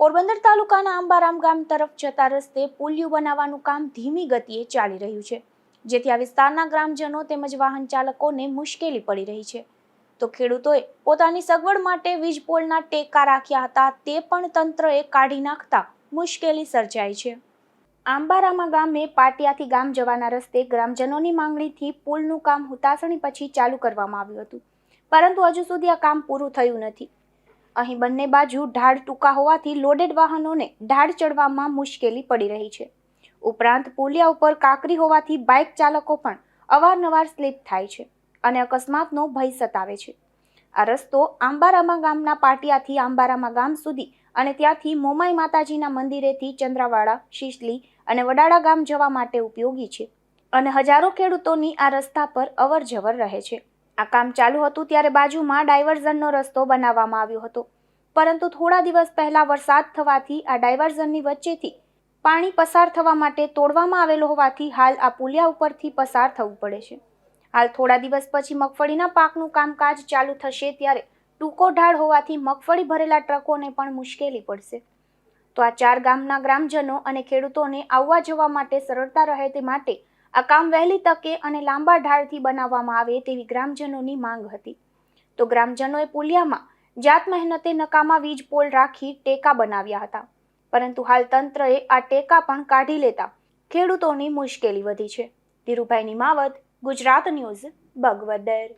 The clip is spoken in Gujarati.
પોરબંદર તાલુકાના આંબારામ ગામ તરફ જતા રસ્તે પુલિયું બનાવવાનું કામ ધીમી ગતિએ ચાલી રહ્યું છે. જેથી આ વિસ્તારના ગ્રામજનો તેમજ વાહન ચાલકોને મુશ્કેલી પડી રહી છે. તો ખેડૂતોએ પોતાની સગવડ માટે વીજ પોલના ટેકા રાખ્યા હતા, તે પણ તંત્રએ કાઢી નાખતા મુશ્કેલી સર્જાઈ છે. આંબારામા ગામે પાટિયાથી ગામ જવાના રસ્તે ગ્રામજનોની માંગણીથી પુલનું કામ હુતાસણી પછી ચાલુ કરવામાં આવ્યું હતું. પરંતુ હજુ સુધી આ કામ પૂરું થયું નથી. અહીં બંને બાજુ ઢાળ ટૂંકા હોવાથી લોડેડ વાહનોને ઢાળ ચડવામાં મુશ્કેલી પડી રહી છે. ઉપરાંત પુલિયા ઉપર કાંકરી હોવાથી બાઇક ચાલકો પણ અવારનવાર સ્લીપ થાય છે અને અકસ્માતનો ભય સતાવે છે. આ રસ્તો આંબારામા ગામના પાટિયાથી આંબારામા ગામ સુધી અને ત્યાંથી મોમાઈ માતાજીના મંદિરેથી ચંદ્રાવાડા, શીશલી અને વડાળા ગામ જવા માટે ઉપયોગી છે અને હજારો ખેડૂતોની આ રસ્તા પર અવર જવર રહે છે. આ કામ ચાલુ હતું ત્યારે બાજુમાં ડાયવર્ઝનનો રસ્તો બનાવવામાં આવ્યો હતો. પરંતુ થોડા દિવસ પહેલા વરસાદ થવાથી આ ડાયવર્ઝનની વચ્ચેથી પાણી પસાર થવા માટે તોડવામાં આવેલો હોવાથી હાલ આ પુલિયા ઉપરથી પસાર થવું પડે છે. હાલ થોડા દિવસ પછી મગફળીના પાકનું કામકાજ ચાલુ થશે ત્યારે ટૂંકો ઢાળ હોવાથી મગફળી ભરેલા ટ્રકોને પણ મુશ્કેલી પડશે. તો આ ચાર ગામના ગ્રામજનો અને ખેડૂતોને આવવા જવા માટે સરળતા રહે તે માટે આ કામ વહેલી તકે અને લાંબા ઢાળથી બનાવવામાં આવે તેવી ગ્રામજનોની માંગ હતી. તો ગ્રામજનોએ પુલિયામાં જાત મહેનતે નકામા વીજ પોલ રાખી ટેકા બનાવ્યા હતા. પરંતુ હાલ તંત્રએ આ ટેકા પણ કાઢી લેતા ખેડૂતોની મુશ્કેલી વધી છે. ધીરુભાઈની માવત, ગુજરાત ન્યૂઝ, બગવદર.